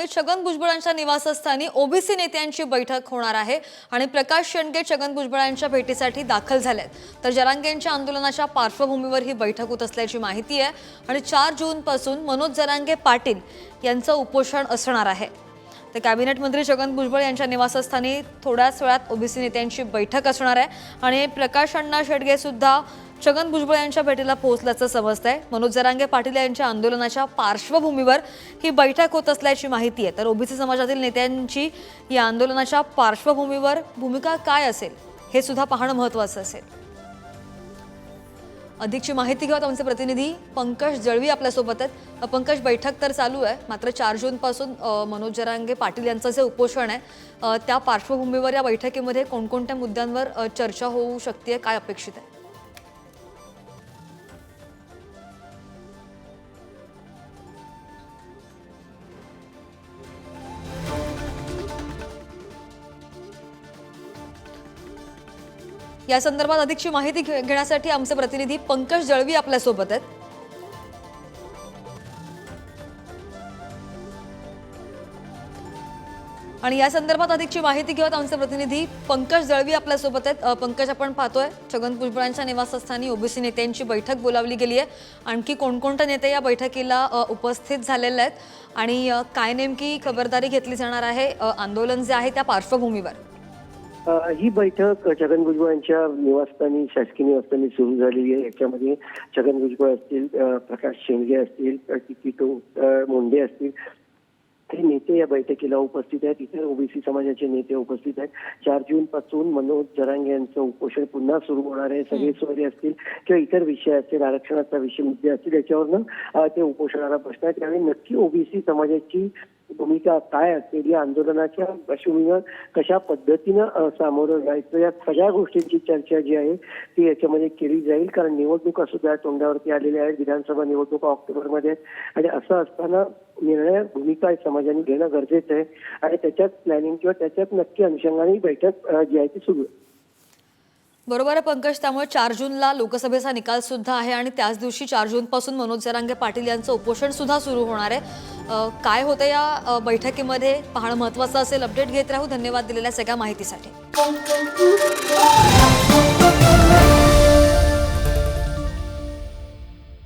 बातमी छगन भुजबळांच्या निवासस्थानी ओबीसी नेत्यांची बैठक होणार आहे आणि प्रकाश शेंडगे छगन भुजबळांच्या भेटीसाठी दाखल झालेत. तर जरांगेंच्या आंदोलनाच्या पार्श्वभूमीवर ही बैठक होत असल्याची माहिती आहे. आणि चार जूनपासून मनोज जरांगे पाटील यांचं उपोषण असणार आहे. तर कॅबिनेट मंत्री छगन भुजबळ यांच्या निवासस्थानी थोड्याच वेळात ओबीसी नेत्यांची बैठक असणार आहे. आणि प्रकाश अण्णा शेडगे सुद्धा छगन भुजबळ यांच्या भेटीला पोहोचल्याचं समजतंय. मनोज जरांगे पाटील यांच्या आंदोलनाच्या पार्श्वभूमीवर ही बैठक होत असल्याची माहिती आहे. तर ओबीसी समाजातील नेत्यांची या आंदोलनाच्या पार्श्वभूमीवर भूमिका काय असेल हे सुद्धा पाहणं महत्त्वाचं असेल. अधिकची माहिती घेऊयात आमचे प्रतिनिधी. पंकज जळवी आपल्यासोबत आहेत. पंकज बैठक तर चालू आहे. मात्र चार जूनपासून मनोज जरांगे पाटील यांचं जे उपोषण आहे त्या पार्श्वभूमीवर या बैठकीमध्ये कोणकोणत्या मुद्द्यांवर चर्चा होऊ शकते काय अपेक्षित आहे? या संदर्भात अधिकची माहिती घे- घेण्यासाठी आमचे प्रतिनिधी पंकज जळवी आपल्यासोबत आहेत. आणि या संदर्भात अधिकची माहिती घेऊन आमचे प्रतिनिधी पंकज जळवी आपल्यासोबत आहेत. पंकज आपण पाहतोय छगन भुजबळांच्या निवासस्थानी ओबीसी नेत्यांची बैठक बोलावली गेली आहे. आणखी कोणकोणते नेते या बैठकीला उपस्थित झालेले आहेत? आणि काय नेमकी खबरदारी घेतली जाणार आहे? आंदोलन जे आहे त्या पार्श्वभूमीवर. ही बैठक छगन भुजबळ यांच्या निवासस्थानी शासकीय निवासस्थानी सुरू झालेली आहे. याच्यामध्ये छगन भुजबळ असतील प्रकाश शेंडगे असतील अ, किटो अ, मुंडे असतील. हे नेते या बैठकीला उपस्थित आहेत. इतर ओबीसी समाजाचे नेते उपस्थित आहेत. चार जून पासून मनोज जरांगे यांचं उपोषण पुन्हा सुरू होणार आहे. सगळे सोयरे असतील किंवा इतर विषय असतील आरक्षणाचा विषय मुद्दे असतील याच्यावरनं ते उपोषणाला बसतात. त्यावेळी नक्की ओबीसी समाजाची भूमिका काय असेल या आंदोलनाच्या पार्श्वभूमीवर कशा पद्धतीनं सामोरं जायचं या सगळ्या गोष्टींची चर्चा जी आहे ती याच्यामध्ये केली जाईल. कारण निवडणुका सुद्धा तोंडावरती आलेल्या आहेत विधानसभा निवडणुका ऑक्टोबरमध्ये. आणि असं असताना निर्णय भूमिका समाजाने घेणं गरजेचं आहे. आणि त्याच्यात प्लॅनिंग किंवा त्याच्यात नक्की अनुषंगाने बैठक जी आहे ती सुरू आहे. बरोबर आहे पंकज त्यामुळे चार जूनला लोकसभेचा निकाल सुद्धा आहे आणि त्याच दिवशी चार जूनपासून मनोज जरांगे पाटील यांचं उपोषण सुद्धा सुरू होणार आहे. काय होतं या बैठकीमध्ये? पाहणं महत्त्वाचं असेल. अपडेट घेत राहू. धन्यवाद दिलेल्या सगळ्या माहितीसाठी.